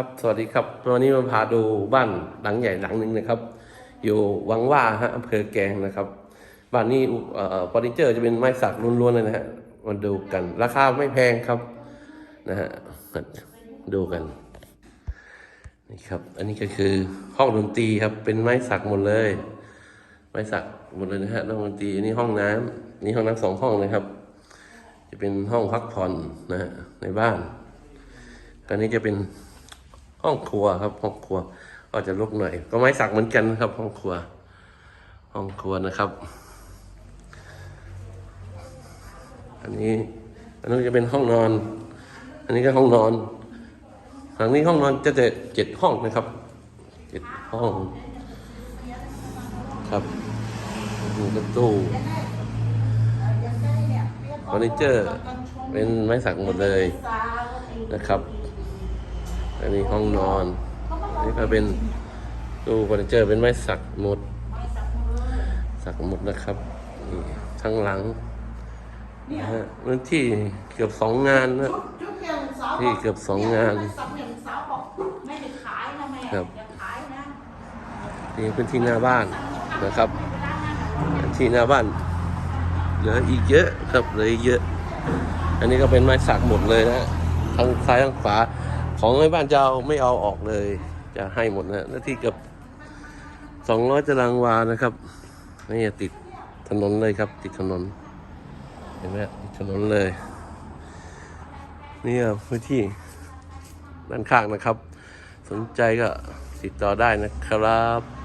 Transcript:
ครับ สวัสดีครับ วันนี้มาพาดูบ้านหลังใหญ่หลังหนึ่งนะครับ อยู่วังว่าฮะอำเภอแกงนะครับ บ้านนี้เอ่อฟอร์นิเจอร์จะเป็นไม้สักล้วนๆเลยนะฮะ มาดูกัน ราคาไม่แพงครับนะฮะมาดูกัน นี่ครับ อันนี้ก็คือห้องดนตรีครับ เป็นไม้สักหมดเลย ไม้สักหมดเลยนะฮะ ห้องดนตรีอันนี้ห้องน้ำนี่ห้องน้ำสองห้องเลยครับ จะเป็นห้องพักผ่อนนะฮะในบ้านอันนี้จะเป็น ห้องครัวครับ ห้องครัวก็จะรกหน่อย ก็ไม้สักเหมือนกันครับ ห้องครัว ห้องครัวนะครับ อันนี้ อันนี้จะเป็นห้องนอน อันนี้ก็ห้องนอนหลังนี้ห้องนอนจะเจ็ดห้องนะครับเจ็ดห้อง ครับมีประตูเฟอร์นิเจอร์ เป็นไม้สักหมดเลยนะครับ อันนี้ห้องนอน อันนี้ก็เป็นตู้เฟอร์นิเจอร์เป็นไม้สักหมด สักหมดนะครับนี่ทั้งหลังนะฮะพื้นที่เกือบสองงานนะชุดอย่างสาวที่เกือบสองงานสับอย่างสาวบอกไม่ได้ขายนะแม่ครับอย่าขายนะนี่พื้นที่หน้าบ้านนะครับที่หน้าบ้านเหลืออีกเยอะครับเหลืออีกเยอะ อันนี้ก็เป็นไม้สักหมดเลยนะทั้งซ้ายทั้งขวา ของในบ้านจะเอาไม่เอาออกเลย จะให้หมดนะหน้าที่เกือบสองร้อยตารางวานะครับนี่ติดถนนเลยครับ ติดถนน เห็นไหมติดถนนเลย นี่พื้นที่ด้านข้างนะครับ สนใจก็ติดต่อได้นะครับ